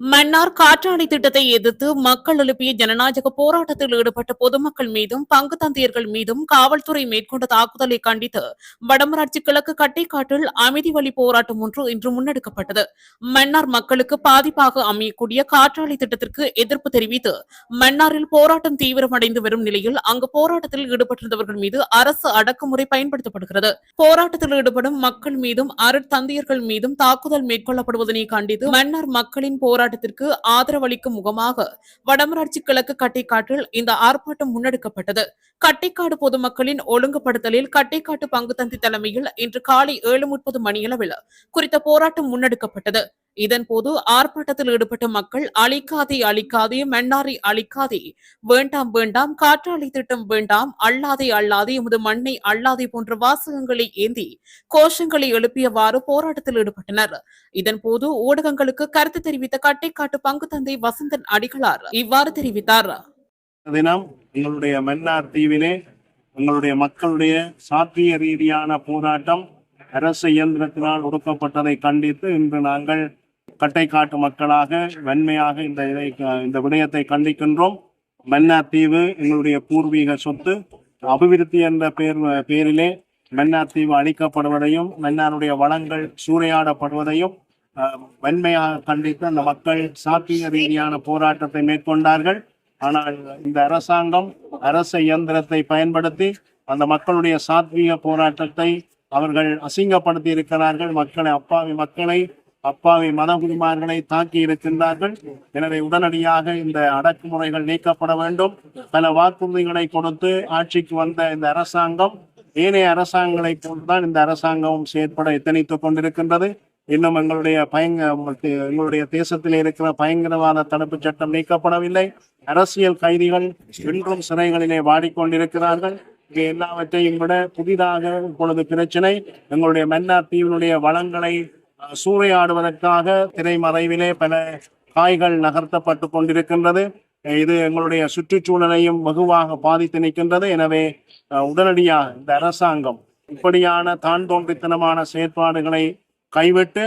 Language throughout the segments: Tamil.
மன்னார் காற்றாலை திட்டத்தை எதிர்த்து மக்கள் எழுப்பிய ஜனநாயக போராட்டத்தில் ஈடுபட்ட பொதுமக்கள் மீதும் பங்கு தந்தையர்கள் மீதும் காவல்துறை மேற்கொண்ட தாக்குதலை கண்டித்து வடமராட்சி கிழக்கு கட்டைக்காட்டில் அமைதி வழி போராட்டம் ஒன்று இன்று முன்னெடுக்கப்பட்டது. மன்னார் மக்களுக்கு பாதிப்பாக அமையக்கூடிய காற்றாலை திட்டத்திற்கு எதிர்ப்பு தெரிவித்து மன்னாரில் போராட்டம் தீவிரமடைந்து வரும் நிலையில் அங்கு போராட்டத்தில் ஈடுபட்டிருந்தவர்கள் மீது அரசு அடக்குமுறை பயன்படுத்தப்படுகிறது. போராட்டத்தில் ஈடுபடும் மக்கள் மீதும் அருட்தந்தையர்கள் மீதும் தாக்குதல் மேற்கொள்ளப்படுவதனை கண்டித்து மன்னார் மக்களின் போராட்டம் ஆர்ப்பாட்டத்திற்கு ஆதரவளிக்கும் முகமாக வடமராட்சி கிழக்கு கட்டைக்காட்டில் இந்த ஆர்ப்பாட்டம் முன்னெடுக்கப்பட்டது. கட்டைக்காடு பொதுமக்களின் ஒழுங்குபடுத்தலில் கட்டைக்காட்டு பங்குத்தந்தி தலைமையில் இன்று காலை ஏழு முப்பது மணியளவில் குறித்த போராட்டம் முன்னெடுக்கப்பட்டது. இதன்போது ஆர்ப்பாட்டத்தில் ஈடுபட்ட மக்கள் அழிக்காதே அழிக்காதே மன்னாரை அழிக்காதே வேண்டாம் வேண்டாம் காற்றாலை திட்டம் வேண்டாம் அல்லாதே அல்லாதே எமது மண்ணை அல்லாதே போன்ற வாசகங்களை ஏந்தி கோஷங்களை எழுப்பியவாறு போராட்டத்தில் ஈடுபட்டனர். இதன்போது ஊடகங்களுக்கு கருத்து தெரிவித்த கட்டைக்காட்டு பங்கு தந்தை வசந்தன் அடிகளார் இவ்வாறு தெரிவித்தார். தினம் எங்களுடைய மன்னார் தீவிலே எங்களுடைய மக்களுடைய சாத்திய ரீதியான போராட்டம் அரசு இயந்திரத்தினால் ஒடுக்கப்பட்டதை கண்டித்து இன்று நாங்கள் கட்டை காட்டு மக்களாக வன்மையாக இந்த இதை இந்த விடயத்தை கண்டிக்கின்றோம். மன்னார் தீவு எங்களுடைய பூர்வீக சொத்து அபிவிருத்தி என்ற பேர் பேரிலே மன்னார் தீவு அழிக்கப்படுவதையும் மன்னாருடைய வளங்கள் சூறையாடப்படுவதையும் வன்மையாக கண்டித்து அந்த மக்கள் சாத்திய ரீதியான போராட்டத்தை மேற்கொண்டார்கள். ஆனால் இந்த அரசாங்கம் அரச இயந்திரத்தை பயன்படுத்தி அந்த மக்களுடைய சாத்வீக போராட்டத்தை அவர்கள் அசிங்கப்படுத்தி இருக்கிறார்கள் மக்களை அப்பாவி மக்களை அப்பாவி மதகுருமார்களை தாக்கி இருக்கின்றார்கள். எனவே உடனடியாக இந்த அடக்குமுறைகள் நீக்கப்பட வேண்டும். பல வாக்குறுதிகளை கொடுத்து ஆட்சிக்கு வந்த இந்த அரசாங்கம் ஏனைய அரசாங்கங்களை போன்றுதான் இந்த அரசாங்கமும் செயற்பட எத்தனைத்துக் கொண்டிருக்கின்றது. இன்னும் எங்களுடைய பயங்க எங்களுடைய தேசத்தில் இருக்கிற பயங்கரவாத தடுப்பு சட்டம் நீக்கப்படவில்லை. அரசியல் கைதிகள் இன்றும் சிறைகளிலே வாடிக்கொண்டிருக்கிறார்கள். இங்கே எல்லாவற்றையும் விட புதிதாக இப்பொழுது பிரச்சனை எங்களுடைய மன்னார் தீவினுடைய வளங்களை சூறையாடுவதற்காக திரைமறைவிலே பல காய்கள் நகர்த்தப்பட்டு கொண்டிருக்கின்றது. இது எங்களுடைய சுற்றுச்சூழலையும் வெகுவாக பாதித்து நிற்கின்றது. எனவே உடனடியாக இந்த அரசாங்கம் இப்படியான தான் தோன்றித்தனமான செயற்பாடுகளை கைவிட்டு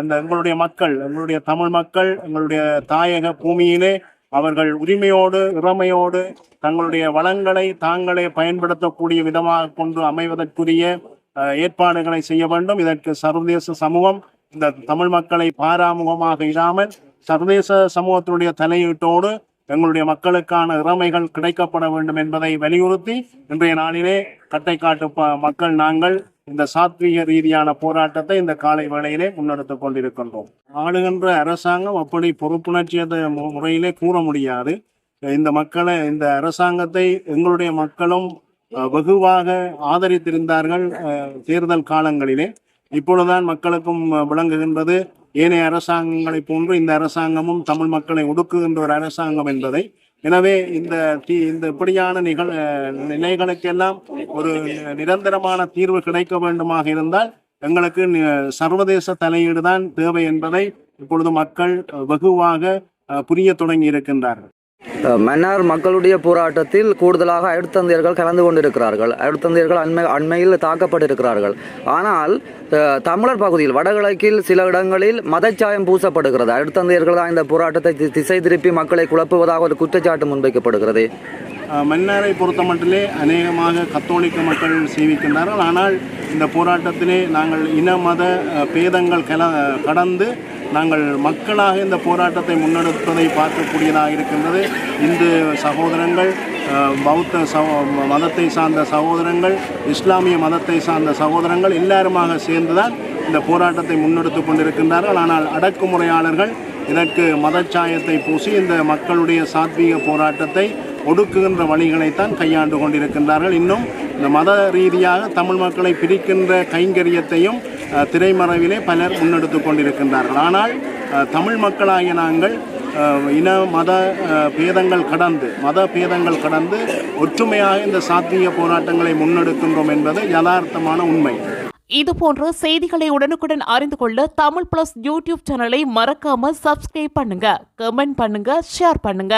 இந்த எங்களுடைய மக்கள் எங்களுடைய தமிழ் மக்கள் எங்களுடைய தாயக பூமியிலே அவர்கள் உரிமையோடு இறமையோடு தங்களுடைய வளங்களை தாங்களே பயன்படுத்தக்கூடிய விதமாக கொண்டு அமைவதற்குரிய ஏற்பாடுகளை செய்ய வேண்டும். இதற்கு சர்வதேச சமூகம் இந்த தமிழ் மக்களை பாராமுகமாக இல்லாமல் சர்வதேச சமூகத்தினுடைய தலையீட்டோடு எங்களுடைய மக்களுக்கான இறமைகள் கிடைக்கப்பட வேண்டும் என்பதை வலியுறுத்தி இன்றைய நாளிலே கட்டைக்காட்டு ப- மக்கள் நாங்கள் இந்த சாத்வீக ரீதியான போராட்டத்தை இந்த காலை வேளையிலே முன்னெடுத்துக் கொண்டிருக்கின்றோம். ஆளுகின்ற அரசாங்கம் அப்படி பொறுப்புணர்ச்சியத மு- முறையிலே கூற முடியாது. இந்த மக்களை இந்த அரசாங்கத்தை எங்களுடைய மக்களும் வெகுவாக ஆதரித்திருந்தார்கள் அஹ், தேர்தல் காலங்களிலே. இப்பொழுதுதான் மக்களுக்கும் விளங்குகின்றது ஏனைய அரசாங்கங்களை போன்று இந்த அரசாங்கமும் தமிழ் மக்களை ஒடுக்குகின்ற ஒரு அரசாங்கம் என்பதை. எனவே இந்த தீ இந்த இப்படியான நிகழ் அஹ், நிலைகளுக்கெல்லாம் ஒரு நிரந்தரமான தீர்வு கிடைக்க வேண்டுமாக இருந்தால் எங்களுக்கு சர்வதேச தலையீடு தான் தேவை என்பதை இப்பொழுது மக்கள் வெகுவாக அஹ், புரிய தொடங்கி இருக்கின்றார்கள். மன்னார் மக்களுடைய போராட்டத்தில் கூடுதலாக அழுத்தந்தையர்கள் கலந்து கொண்டிருக்கிறார்கள். அழுத்தந்தையர்கள் அண்மை அண்மையில் தாக்கப்பட்டிருக்கிறார்கள். ஆனால் தமிழர் பகுதியில் வடகிழக்கில் சில இடங்களில் மதச்சாயம் பூசப்படுகிறது. அழுத்தந்தையர்கள் தான் இந்த போராட்டத்தை தி- திசை திருப்பி மக்களை குழப்புவதாக ஒரு குற்றச்சாட்டு முன்வைக்கப்படுகிறது. அஹ், மன்னாரை பொறுத்தமட்டிலே அநேகமாக கத்தோலிக்க மக்கள் சேவிக்கின்றார்கள். ஆனால் இந்த போராட்டத்திலே நாங்கள் இன மத பேதங்கள் கல கடந்து நாங்கள் மக்களாக இந்த போராட்டத்தை முன்னெடுப்பதை பார்க்கக்கூடியதாக இருக்கின்றது. இந்து சகோதரங்கள் பௌத்த சகோ மதத்தை சார்ந்த சகோதரங்கள் இஸ்லாமிய மதத்தை சார்ந்த சகோதரங்கள் எல்லாருமாக சேர்ந்துதான் இந்த போராட்டத்தை முன்னெடுத்து கொண்டிருக்கின்றார்கள். ஆனால் அடக்குமுறையாளர்கள் இதற்கு மதச்சாயத்தை பூசி இந்த மக்களுடைய சாத்வீக போராட்டத்தை ஒடுக்குகின்ற வழிகளைத்தான் கையாண்டு கொண்டிருக்கின்றார்கள். இன்னும் இந்த மத ரீதியாக தமிழ் மக்களை பிரிக்கின்ற கைங்கரியத்தையும் திரைமறைவிலே பலர் முன்னெடுத்து கொண்டிருக்கின்றார்கள். ஆனால் தமிழ் மக்களாகிய நாங்கள் இன மத பேதங்கள் கடந்து மத பேதங்கள் கடந்து ஒற்றுமையாக இந்த சாத்திய போராட்டங்களை முன்னெடுக்கின்றோம் என்பது யதார்த்தமான உண்மை. இது போன்ற செய்திகளை உடனுக்குடன் அறிந்து கொள்ள தமிழ் பிளஸ் யூடியூப் சேனலை மறக்காம சப்ஸ்கிரைப் பண்ணுங்க கமெண்ட் பண்ணுங்க ஷேர் பண்ணுங்க.